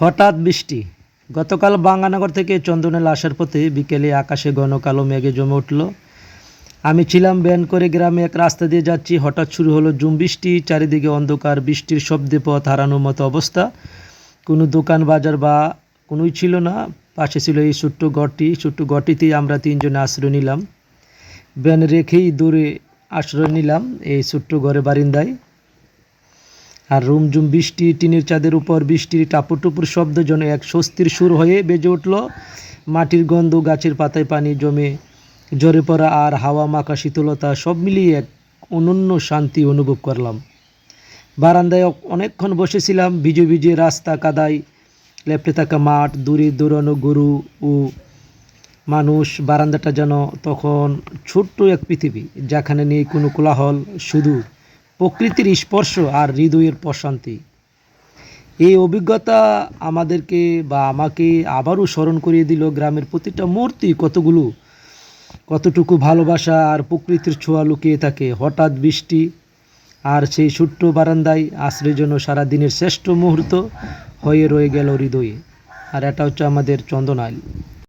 হঠাৎ বৃষ্টি। গতকাল বাঙ্গানগর থেকে চন্দনেল আসার পথে বিকেলে আকাশে ঘন কালো মেঘে জমে উঠল। আমি ছিলাম ব্যান করে গ্রামে এক রাস্তা দিয়ে যাচ্ছি। হঠাৎ শুরু হলো জুম বৃষ্টি, চারিদিকে অন্ধকার, বৃষ্টির শব্দে পথ হারানোর মতো অবস্থা। কোনো দোকান, বাজার বা কোনোই ছিল না। পাশে ছিল এই ছোট্ট ঘরটি। ছোট্ট ঘরটিতেই আমরা তিনজনে আশ্রয় নিলাম। ব্যান রেখেই দূরে আশ্রয় নিলাম এই ছোট্ট ঘরে বারিন্দায়। আর রুমঝুম বৃষ্টি, টিনের চাঁদের উপর বৃষ্টির টাপুর টুপুর শব্দ যেন এক স্বস্তির সুর হয়ে বেজে উঠল। মাটির গন্ধ গাছের পাতায় পানি জমে, ঝরে পড়া আর হাওয়া মাখা শীতলতা সব মিলিয়ে এক অনন্য শান্তি অনুভব করলাম। বারান্দায় অনেকক্ষণ বসেছিলাম, ভিজে ভিজে রাস্তা কাদায়, লেপটে থাকা মাঠ, দূরে দৌড়ানো গরু ও মানুষ, বারান্দাটা যেন তখন ছোট্ট এক পৃথিবী, যেখানে নেই কোনো কোলাহল, শুধু প্রকৃতির স্পর্শ আর হৃদয়ের প্রশান্তি। এই অভিজ্ঞতা আমাদেরকে বা আমাকে আবারও স্মরণ করিয়ে দিল গ্রামের প্রতিটা মূর্তি কতগুলো, কতটুকু ভালোবাসা আর প্রকৃতির ছোঁয়া লুকিয়ে থাকে। হঠাৎ বৃষ্টি আর সেই ছোট্ট বারান্দায় আশ্রয়ের জন্য সারা দিনের শ্রেষ্ঠ মুহূর্ত হয়ে রয়ে গেল হৃদয়ে। আর এটা হচ্ছে আমাদের চন্দনাইল।